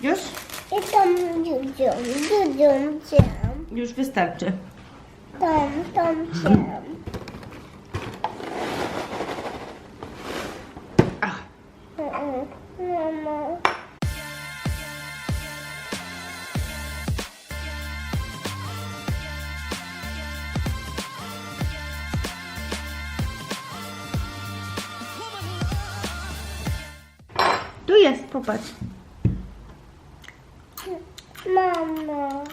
Już? I tam dziudzią, dziudzią cię. Już wystarczy. Tam, tam cię. Ach, Mama. tu jest, popatrz. Mama.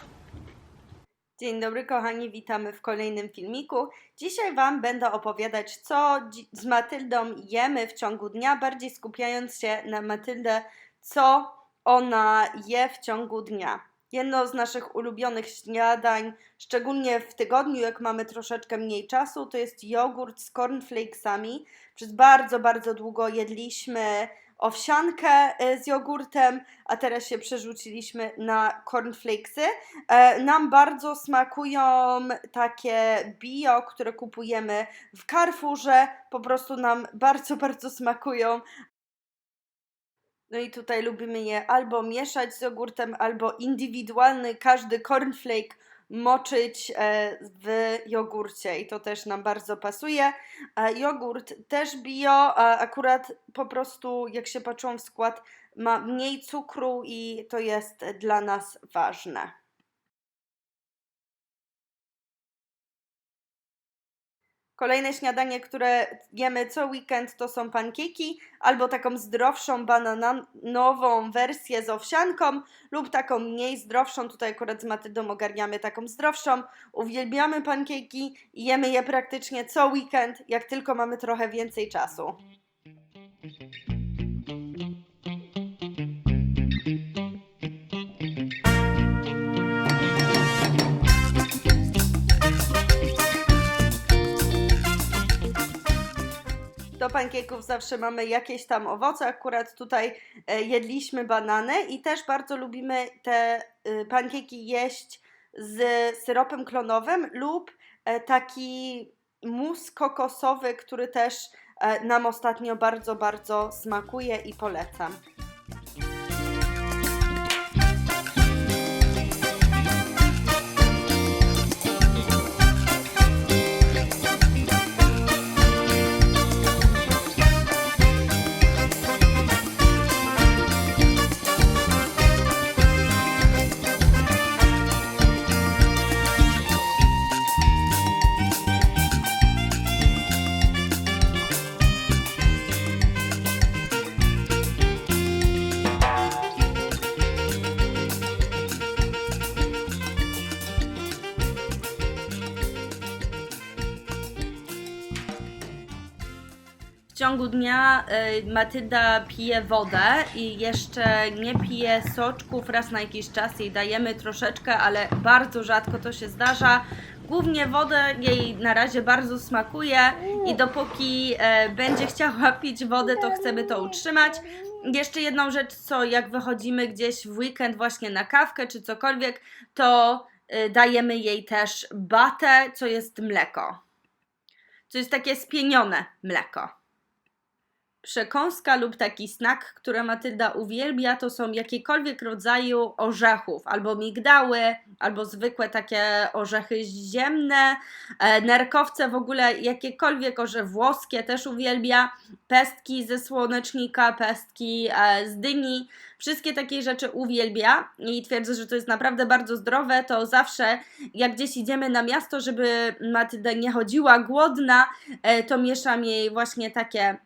Dzień dobry kochani, witamy w kolejnym filmiku. Dzisiaj Wam będę opowiadać, co z Matyldą jemy w ciągu dnia, bardziej skupiając się na Matyldę, co ona je w ciągu dnia. Jedno z naszych ulubionych śniadań, szczególnie w tygodniu, jak mamy troszeczkę mniej czasu, to jest jogurt z cornflakesami. Przez bardzo, bardzo długo jedliśmy owsiankę y, z jogurtem, a teraz się przerzuciliśmy na cornflakesy. E, Nam bardzo smakują takie bio, które kupujemy w Carrefourze. Po prostu nam bardzo, bardzo smakują. No i tutaj lubimy je albo mieszać z jogurtem, albo indywidualny, każdy cornflake moczyć e, w jogurcie i to też nam bardzo pasuje. E, Jogurt też bio, akurat po prostu jak się patrzą w skład ma mniej cukru i to jest dla nas ważne. Kolejne śniadanie, które jemy co weekend, to są pankieki albo taką zdrowszą bananową wersję z owsianką lub taką mniej zdrowszą. Tutaj akurat z Matyldą ogarniamy taką zdrowszą. Uwielbiamy pankieki i jemy je praktycznie co weekend, jak tylko mamy trochę więcej czasu. Do pankieków zawsze mamy jakieś tam owoce. Akurat tutaj e, jedliśmy banany i też bardzo lubimy te y, pankieki jeść z syropem klonowym lub e, taki mus kokosowy, który też e, nam ostatnio bardzo, bardzo smakuje i polecam. Ciągu dnia y, Matylda pije wodę i jeszcze nie pije soczków. Raz na jakiś czas jej dajemy troszeczkę, ale bardzo rzadko to się zdarza. Głównie wodę jej na razie bardzo smakuje i dopóki e, będzie chciała pić wodę, to chcemy to utrzymać. Jeszcze jedną rzecz, co jak wychodzimy gdzieś w weekend właśnie na kawkę czy cokolwiek, to y, dajemy jej też batę, co jest mleko. To jest takie spienione mleko. Przekąska lub taki snack, które Matylda uwielbia, to są jakiekolwiek rodzaju orzechów, albo migdały, albo zwykłe takie orzechy ziemne, e, nerkowce w ogóle, jakiekolwiek orze włoskie też uwielbia, pestki ze słonecznika, pestki e, z dyni, wszystkie takie rzeczy uwielbia i twierdzę, że to jest naprawdę bardzo zdrowe, to zawsze jak gdzieś idziemy na miasto, żeby Matylda nie chodziła głodna, e, to mieszam jej właśnie takie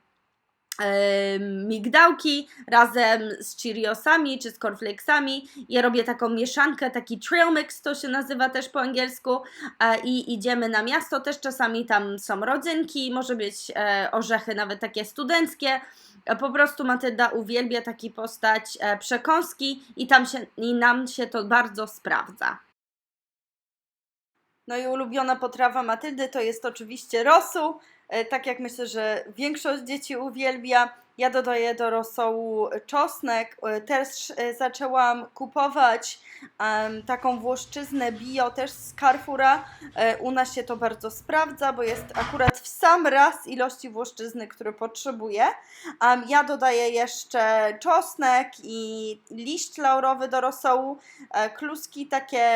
migdałki razem z Cheeriosami czy z cornflakesami. Ja robię taką mieszankę, taki trail mix to się nazywa też po angielsku e, i idziemy na miasto. Też czasami tam są rodzynki, może być e, orzechy nawet takie studenckie. E, Po prostu Matylda uwielbia taki postać przekąski i, tam się, i nam się to bardzo sprawdza. No i ulubiona potrawa Matyldy to jest oczywiście rosół. E, Tak jak myślę, że większość dzieci uwielbia. Ja dodaję do rosołu czosnek. E, Też e, zaczęłam kupować taką włoszczyznę bio też z Carrefoura. U nas się to bardzo sprawdza, bo jest akurat w sam raz ilości włoszczyzny, które potrzebuję. Ja dodaję jeszcze czosnek i liść laurowy do rosołu, kluski takie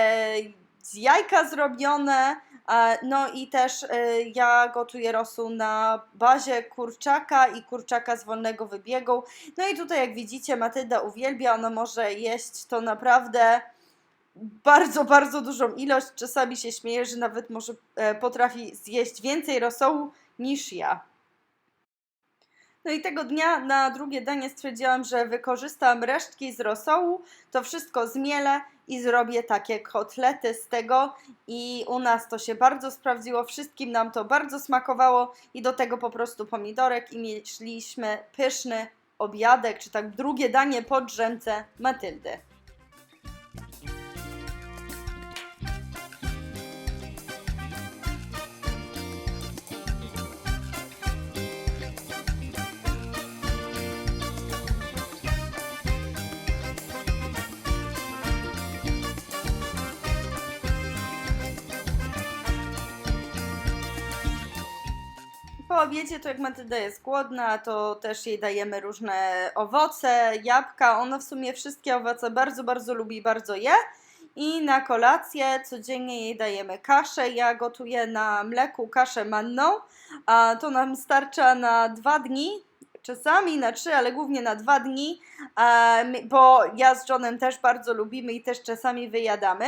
z jajka zrobione. E, No i też e, ja gotuję rosół na bazie kurczaka i kurczaka z wolnego wybiegu. No i tutaj jak widzicie Matylda uwielbia, ona może jeść to naprawdę bardzo, bardzo dużą ilość. Czasami się śmieje, że nawet może e, potrafi zjeść więcej rosołu niż ja. No i tego dnia na drugie danie stwierdziłam, że wykorzystam resztki z rosołu, to wszystko zmielę i zrobię takie kotlety z tego. I u nas to się bardzo sprawdziło, wszystkim nam to bardzo smakowało i do tego po prostu pomidorek i mieliśmy pyszny obiadek, czy tak drugie danie po drzemce Matyldy. Po obiedzie, to jak Matylda jest głodna, to też jej dajemy różne owoce, jabłka. Ona w sumie wszystkie owoce bardzo, bardzo lubi, bardzo je. I na kolację codziennie jej dajemy kaszę. Ja gotuję na mleku kaszę manną, a to nam starcza na dwa dni. Czasami na trzy, ale głównie na dwa dni, bo ja z Johnem też bardzo lubimy i też czasami wyjadamy.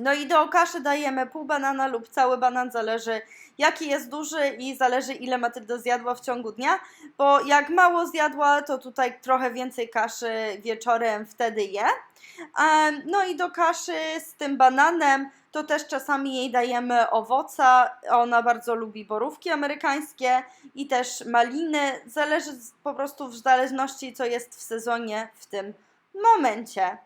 No i do kaszy dajemy pół banana lub cały banan, zależy jaki jest duży i zależy ile Matylda zjadła w ciągu dnia, bo jak mało zjadła, to tutaj trochę więcej kaszy wieczorem wtedy je. No i do kaszy z tym bananem to też czasami jej dajemy owoca, ona bardzo lubi borówki amerykańskie i też maliny, zależy po prostu w zależności co jest w sezonie w tym momencie.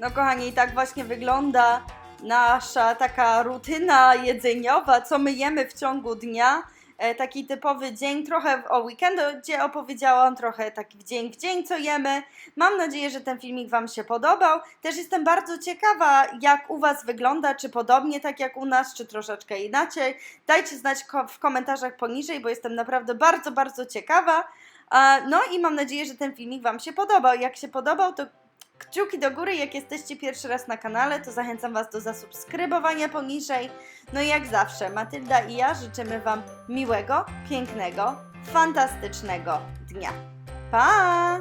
No kochani, i tak właśnie wygląda nasza taka rutyna jedzeniowa, co my jemy w ciągu dnia. E, taki typowy dzień, trochę o weekendu, gdzie opowiedziałam trochę tak w dzień w dzień, co jemy. Mam nadzieję, że ten filmik Wam się podobał. Też jestem bardzo ciekawa, jak u Was wygląda, czy podobnie tak jak u nas, czy troszeczkę inaczej. Dajcie znać w komentarzach poniżej, bo jestem naprawdę bardzo, bardzo ciekawa. E, No i mam nadzieję, że ten filmik Wam się podobał. Jak się podobał, to kciuki do góry. Jak jesteście pierwszy raz na kanale, to zachęcam Was do zasubskrybowania poniżej. No i jak zawsze, Matylda i ja życzymy Wam miłego, pięknego, fantastycznego dnia. Pa!